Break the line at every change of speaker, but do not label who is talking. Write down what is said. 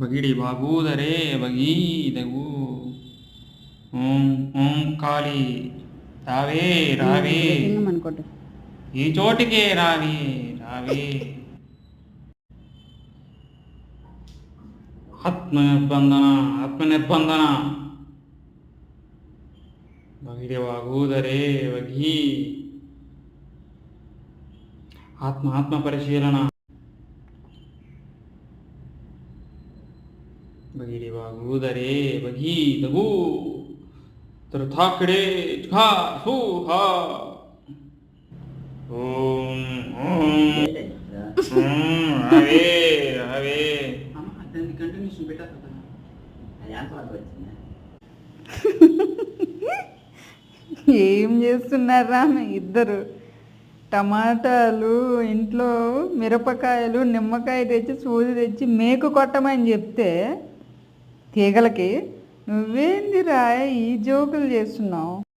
ಬಗಿಡಿ ಬಾಗೂದರೆ ಬಗೀದಗೂ ಓಂ ಓಂ ಕಾಳಿ ರಾವೇ ರಾವೇ. ಈ ಚೋಟಿಗೆ ರಾವೇ ರಾವೇ. ಆತ್ಮನಿರ್ಬಂಧನ ಬಗಿಡಿ ಬಗಿಡವಾಗುವುದರೆ ಬಗಿ ಆತ್ಮ ಆತ್ಮ ಪರಿಶೀಲನ. ఓం హవే హవే
కంటిన్యూషన్ పెట్టారు కదా
అది ఎంతవరకు వచ్చింది?
ఏం చేస్తున్నారా ఇద్దరు? టమాటాలు ఇంట్లో మిరపకాయలు నిమ్మకాయ తెచ్చి సూది తెచ్చి మేకు కొట్టమని చెప్తే తీగలకి నువ్వేందిరా ఈ జోకులు చేస్తున్నావు?